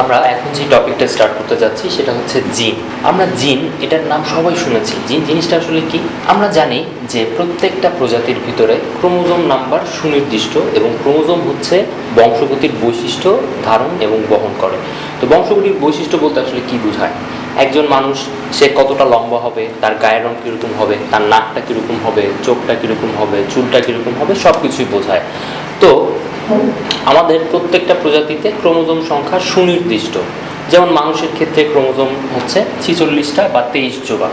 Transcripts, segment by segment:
আমরা এখন যে টপিকটা স্টার্ট করতে যাচ্ছি সেটা হচ্ছে জিন। আমরা জিন, এটার নাম সবাই শুনেছি। জিন জিনিসটা আসলে কি? আমরা জানি যে প্রত্যেকটা প্রজাতির ভিতরে ক্রোমোজোম নাম্বার সুনির্দিষ্ট এবং ক্রোমোজোম হচ্ছে বংশগতির বৈশিষ্ট্য ধারণ এবং বহন করে। তো বংশগতির বৈশিষ্ট্য বলতে আসলে কি বোঝায়? একজন মানুষ, সে কতটা লম্বা হবে, তার গায়ের রং কীরকম হবে, তার নাকটা কীরকম হবে, চোখটা কীরকম হবে, চুলটা কীরকম হবে সব কিছুই বোঝায়। তো আমাদের প্রত্যেকটা প্রজাতিতে ক্রোমোজোম সংখ্যা সুনির্দিষ্ট। যেমন মানুষের ক্ষেত্রে ক্রোমোজোম হচ্ছে ছিচল্লিশটা বা তেইশ জোড়া।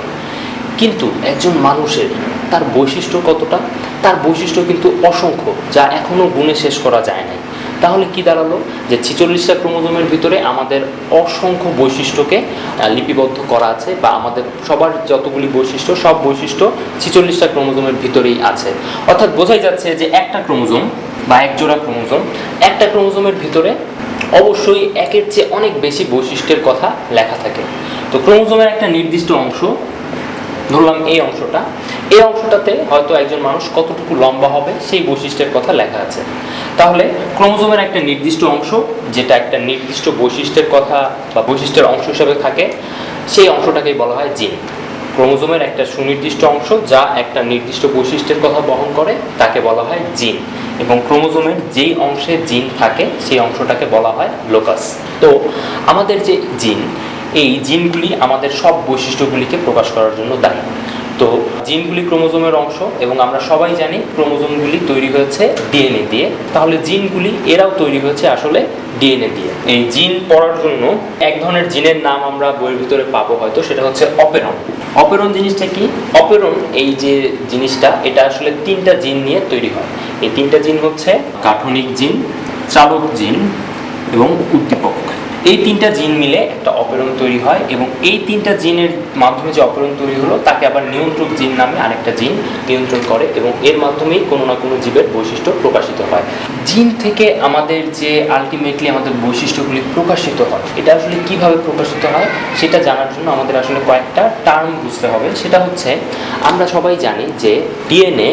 কিন্তু একজন মানুষের তার বৈশিষ্ট্য কতটা? তার বৈশিষ্ট্য কিন্তু অসংখ্য, যা এখনও গুণে শেষ করা যায় নাই। তাহলে কি দাঁড়াল? যে ছিচল্লিশটা ক্রোমোজোমের ভিতরে আমাদের অসংখ্য বৈশিষ্ট্যকে লিপিবদ্ধ করা আছে বা আমাদের সবার যতগুলি বৈশিষ্ট্য, সব বৈশিষ্ট্য ছিচল্লিশটা ক্রোমোজোমের ভিতরেই আছে। অর্থাৎ বোঝাই যাচ্ছে যে একটা ক্রোমোজোম বা এক জোড়া ক্রোমোজোম। একটা ক্রোমোজোমের ভিতরে অবশ্যই একের চেয়ে অনেক বেশি বৈশিষ্ট্যের কথা লেখা থাকে। তো ক্রোমোজোমের একটা নির্দিষ্ট অংশ, ধরলাম এই অংশটা, এই অংশটাতে হয়তো একজন মানুষ কতটুকু লম্বা হবে সেই বৈশিষ্ট্যের কথা লেখা আছে। তাহলে ক্রোমোজোমের একটা নির্দিষ্ট অংশ, যেটা একটা নির্দিষ্ট বৈশিষ্ট্যের কথা বা বৈশিষ্ট্যের অংশ হিসেবে থাকে, সেই অংশটাকেই বলা হয় জিন। ক্রোমোজোমের একটা সুনির্দিষ্ট অংশ যা একটা নির্দিষ্ট বৈশিষ্ট্যের কথা বহন করে, তাকে বলা হয় জিন। এবং ক্রোমোজোমের যেই অংশে জিন থাকে, সেই অংশটাকে বলা হয় লোকাস তো আমাদের যে জিন, এই জিনগুলি আমাদের সব বৈশিষ্ট্যগুলিকে প্রকাশ করার জন্য দায়ী। তো জিনগুলি ক্রোমোজোমের অংশ এবং আমরা সবাই জানি ক্রোমোজোমগুলি তৈরি হয়েছে ডিএনএ দিয়ে। তাহলে জিনগুলি, এরাও তৈরি হয়েছে আসলে ডিএনএ দিয়ে। এই জিন পড়ার জন্য এক ধরনের জিনের নাম আমরা বইয়ের ভিতরে পাবো হয়তো, সেটা হচ্ছে অপেরন অপেরন জিনিসটা কি? অপেরন এই যে জিনিসটা, এটা আসলে তিনটা জিন নিয়ে তৈরি হয়। এই তিনটা জিন হচ্ছে কাঠনিক জিন, চালক জিন এবং উদ্দীপক। এই তিনটা জিন মিলে একটা অপেরণ তৈরি হয় এবং এই তিনটা জিনের মাধ্যমে যে অপেরণ তৈরি হলো, তাকে আবার নিয়ন্ত্রক জিন নামে আরেকটা জিন নিয়ন্ত্রণ করে এবং এর মাধ্যমেই কোনো না কোনো জীবের বৈশিষ্ট্য প্রকাশিত হয়। জিন থেকে আমাদের যে আলটিমেটলি আমাদের বৈশিষ্ট্যগুলি প্রকাশিত হয়, এটা আসলে কীভাবে প্রকাশিত হয় সেটা জানার জন্য আমাদের আসলে কয়েকটা টার্ম বুঝতে হবে। সেটা হচ্ছে, আমরা সবাই জানি যে ডিএনএ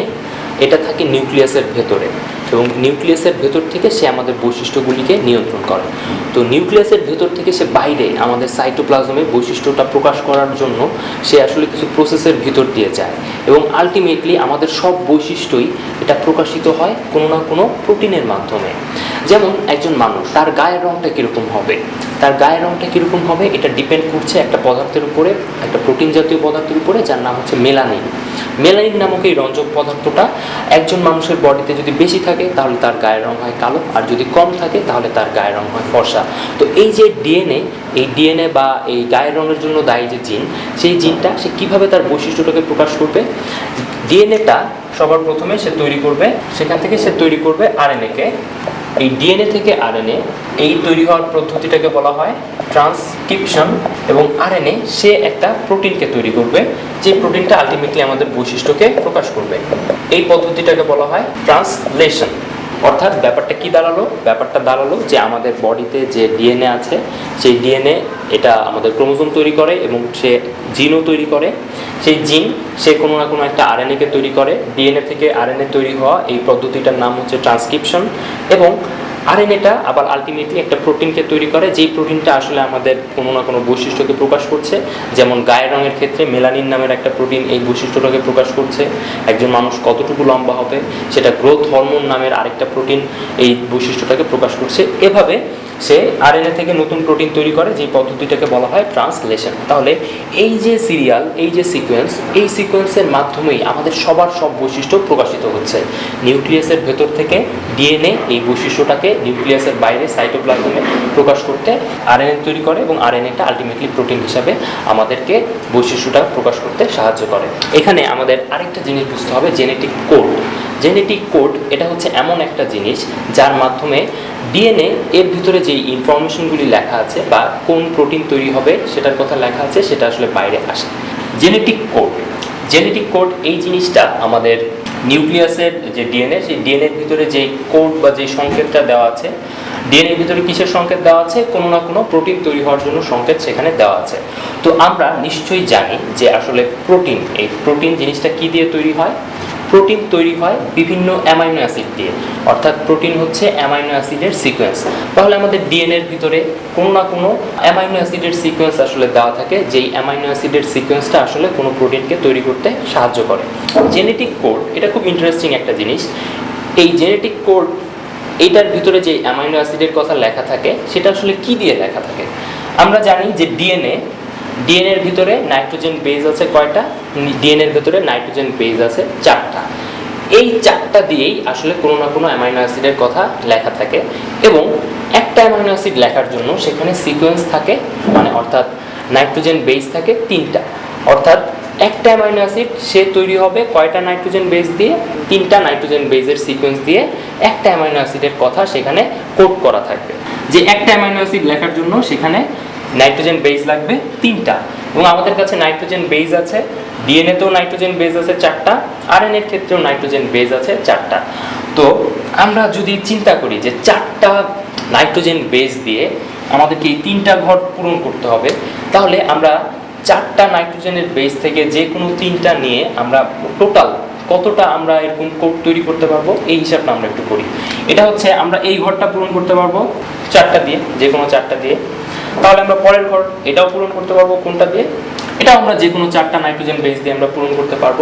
এটা থাকে নিউক্লিয়াসের ভেতরে এবং নিউক্লিয়াসের ভেতর থেকে সে আমাদের বৈশিষ্ট্যগুলিকে নিয়ন্ত্রণ করে। তো নিউক্লিয়াসের ভেতর থেকে সে বাইরে আমাদের সাইটোপ্লাজমে বৈশিষ্ট্যটা প্রকাশ করার জন্য সে আসলে কিছু প্রসেসের ভিতর দিয়ে যায় এবং আলটিমেটলি আমাদের সব বৈশিষ্ট্যই এটা প্রকাশিত হয় কোনো না কোনো প্রোটিনের মাধ্যমে। যেমন একজন মানুষ, তার গায়ের রঙটা কীরকম হবে? তার গায়ের রঙটা কীরকম হবে? এটা ডিপেন্ড করছে একটা পদার্থের উপরে, একটা প্রোটিন জাতীয় পদার্থের উপরে, যার নাম হচ্ছে মেলানিন মেলানিন নামক এই রঞ্জক পদার্থটা একজন মানুষের বডিতে যদি বেশি থাকে, তাহলে তার গায়ের রং হয় কালো, আর যদি কম থাকে, তাহলে তার গায়ের রং হয় ফর্সা। তো এই যে ডিএনএ এই ডিএনএ বা এই গায়ের রঙের জন্য দায়ী যে জিন, সেই জিনটা সে কীভাবে তার বৈশিষ্ট্যটাকে প্রকাশ করবে? ডিএনএটা সবার প্রথমে সে তৈরি করবে, সেখান থেকে সে তৈরি করবে আর আরএনএকে এই ডিএনএ থেকে আরএনএ এই তৈরি হওয়ার পদ্ধতিটাকে বলা হয় ট্রান্সক্রিপশন এবং আরএনএ সে একটা প্রোটিনকে তৈরি করবে, যে প্রোটিনটা আলটিমেটলি আমাদের বৈশিষ্ট্যকে প্রকাশ করবে। এই পদ্ধতিটাকে বলা হয় ট্রান্সলেশন অর্থাৎ ব্যাপারটা কি দাঁড়াল? ব্যাপারটা দাঁড়াল যে আমাদের বডিতে যে ডিএনএ আছে, সেই ডিএনএ এটা আমাদের ক্রোমোজোম তৈরি করে এবং সে জিনও তৈরি করে। সেই জিন, সে কোনো না কোনো একটা আরএনএকে তৈরি করে। ডিএনএ থেকে আরএনএ তৈরি হওয়া এই পদ্ধতিটার নাম হচ্ছে ট্রান্সক্রিপশন এবং আরএনএটা আবার আলটিমেটলি একটা প্রোটিনকে তৈরি করে। যেই প্রোটিনটা আসলে আমাদের কোনো না কোনো বৈশিষ্ট্যকে প্রকাশ করছে, যেমন গায়ের রঙের ক্ষেত্রে মেলানিন নামের একটা প্রোটিন এই বৈশিষ্ট্যটাকে প্রকাশ করছে। একজন মানুষ কতটুকু লম্বা হবে, সেটা গ্রোথ হরমোন নামের আরেকটা প্রোটিন এই বৈশিষ্ট্যটাকে প্রকাশ করছে। এভাবে সে আরএনএ থেকে নতুন প্রোটিন তৈরি করে যে পদ্ধতিটাকে বলা হয় ট্রান্সলেশন তাহলে এই যে সিরিয়াল এই যে সিকোয়েন্স এই সিকোয়েন্সের মাধ্যমেই আমাদের সবার সব বৈশিষ্ট্য প্রকাশিত হচ্ছে। নিউক্লিয়াসের ভেতর থেকে ডিএনএ এই বৈশিষ্ট্যটাকে নিউক্লিয়াসের বাইরে সাইটোপ্লাজমে প্রকাশ করতে আরএনএ তৈরি করে এবং আর আরএনএটা আলটিমেটলি প্রোটিন হিসাবে আমাদেরকে বৈশিষ্ট্যটা প্রকাশ করতে সাহায্য করে। এখানে আমাদের আরেকটা জিনিস বুঝতে হবে জেনেটিক কোড জেনেটিক কোড এটা হচ্ছে এমন একটা জিনিস যার মাধ্যমে ডিএনএ এর ভিতরে যে ইনফরমেশনগুলি লেখা আছে বা কোন প্রোটিন তৈরি হবে সেটার কথা লেখা আছে, সেটা আসলে বাইরে আসে। জেনেটিক কোড জেনেটিক কোড এই জিনিসটা আমাদের নিউক্লিয়াসের যে ডিএনএ সেই ডিএনএর ভিতরে যে কোড বা যে সংকেতটা দেওয়া আছে ডিএনএর ভিতরে কিসের সংকেত দেওয়া আছে? কোনো না কোনো প্রোটিন তৈরি হওয়ার জন্য সংকেত সেখানে দেওয়া আছে। তো আমরা নিশ্চয়ই জানি যে আসলে প্রোটিন এই প্রোটিন জিনিসটা কি দিয়ে তৈরি হয়? প্রোটিন তৈরি হয় বিভিন্ন অ্যামাইনো অ্যাসিড দিয়ে। অর্থাৎ প্রোটিন হচ্ছে অ্যামাইনো অ্যাসিডের সিকোয়েন্স। তাহলে আমাদের ডিএনএর ভিতরে কোনো না কোনো অ্যামাইনো অ্যাসিডের সিকোয়েন্স আসলে দেওয়া থাকে, যেই অ্যামাইনো অ্যাসিডের সিকোয়েন্সটা আসলে কোনো প্রোটিনকে তৈরি করতে সাহায্য করে। জেনেটিক কোড, এটা খুব ইন্টারেস্টিং একটা জিনিস। এই জেনেটিক কোড এইটার ভিতরে যে অ্যামাইনো অ্যাসিডের কথা লেখা থাকে, সেটা আসলে কি দিয়ে লেখা থাকে? আমরা জানি যে ডিএনএ ডিএনএর ভিতরে নাইট্রোজেন বেজ আছে কয়টা? ডিএনএর ভিতরে নাইট্রোজেন বেজ আছে চারটা। এই চারটা দিয়েই আসলে কোনো না কোনো অ্যামাইনো অ্যাসিডের কথা লেখা থাকে এবং একটা অ্যামাইনো অ্যাসিড লেখার জন্য সেখানে সিকোয়েন্স থাকে মানে অর্থাৎ নাইট্রোজেন বেজ থাকে তিনটা। অর্থাৎ একটা অ্যামাইনো অ্যাসিড, সে তৈরি হবে কয়টা নাইট্রোজেন বেজ দিয়ে? তিনটা নাইট্রোজেন বেজের সিকোয়েন্স দিয়ে একটা অ্যামাইনো অ্যাসিডের কথা সেখানে কোড করা থাকবে। যে একটা অ্যামাইনো অ্যাসিড লেখার জন্য সেখানে নাইট্রোজেন বেজ লাগবে তিনটা। এবং আমাদের কাছে নাইট্রোজেন বেজ আছে, ডিএনএতেও নাইট্রোজেন বেজ আছে চারটা আর এর ক্ষেত্রেও নাইট্রোজেন বেজ আছে চারটা। তো আমরা যদি চিন্তা করি যে চারটা নাইট্রোজেন বেজ দিয়ে আমাদেরকে এই তিনটা ঘর পূরণ করতে হবে, তাহলে আমরা চারটা নাইট্রোজেনের বেস থেকে যে কোনো তিনটা নিয়ে আমরা টোটাল কতটা আমরা এরকম কোড তৈরি করতে পারব, এই হিসাবটা আমরা একটু করি। এটা হচ্ছে আমরা এই ঘরটা পূরণ করতে পারব চারটা দিয়ে, যে কোনো চারটা দিয়ে। তাহলে আমরা পরের ঘর এটাও পূরণ করতে পারব কোনটা দিয়ে? এটাও আমরা যে কোনো চারটা নাইট্রোজেন বেস দিয়ে আমরা পূরণ করতে পারব।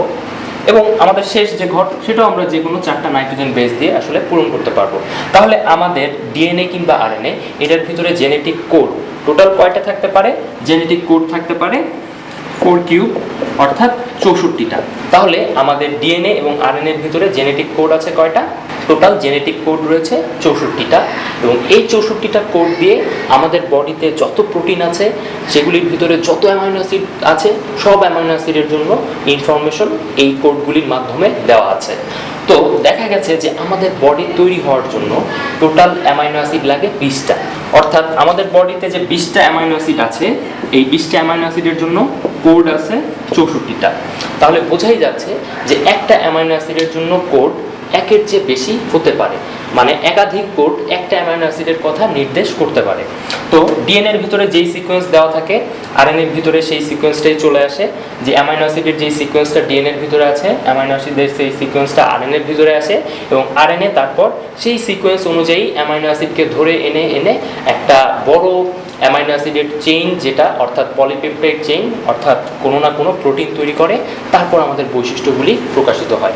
এবং আমাদের শেষ যে ঘর সেটাও আমরা যে কোনো চারটা নাইট্রোজেন বেস দিয়ে আসলে পূরণ করতে পারব। তাহলে আমাদের ডিএনএ কিংবা আরএনএ, এটার ভিতরে জেনেটিক কোড, টোটাল কয়টা থাকতে পারে? জেনেটিক কোড থাকতে পারে ফোর কিউব, অর্থাৎ চৌষট্টিটা। তাহলে আমাদের ডিএনএ এবং আরএনএর ভিতরে জেনেটিক কোড আছে কয়টা? টোটাল জেনেটিক কোড রয়েছে চৌষট্টিটা। এবং এই চৌষট্টিটা কোড দিয়ে আমাদের বডিতে যত প্রোটিন আছে, সেগুলির ভিতরে যত অ্যামাইনো অ্যাসিড আছে, সব অ্যামাইনো অ্যাসিডের জন্য ইনফরমেশন এই কোডগুলির মাধ্যমে দেওয়া আছে। তো দেখা গেছে যে আমাদের বডি তৈরি হওয়ার জন্য টোটাল অ্যামাইনো অ্যাসিড লাগে বিশটা। অর্থাৎ আমাদের বডিতে যে বিশটা অ্যামাইনো অ্যাসিড আছে, এই বিশটা অ্যামাইনো অ্যাসিডের জন্য কোড আছে চৌষট্টিটা। তাহলে বোঝাই যাচ্ছে যে একটা অ্যামাইনো অ্যাসিডের জন্য কোড একের চেয়ে বেশি হতে পারে। মানে একাধিক কোড একটা অ্যামাইনো অ্যাসিডের কথা নির্দেশ করতে পারে। তো ডিএনএর ভিতরে যেই সিকোয়েন্স দেওয়া থাকে আরএনএর ভিতরে সেই সিকোয়েন্সটাই চলে আসে। যে অ্যামাইনো অ্যাসিডের যেই সিকোয়েন্সটা ডিএনএর ভিতরে আছে অ্যামাইনো অ্যাসিডের সেই সিকোয়েন্সটা আরএনএর ভিতরে আসে এবং আরএনএ তারপর সেই সিকোয়েন্স অনুযায়ী অ্যামাইনো অ্যাসিডকে ধরে এনে এনে একটা বড় অ্যামাইনো অ্যাসিডের চেইন যেটা অর্থাৎ পলিপেপটাইড চেইন অর্থাৎ কোনো না কোনো প্রোটিন তৈরি করে, তারপর আমাদের বৈশিষ্ট্যগুলি প্রকাশিত হয়।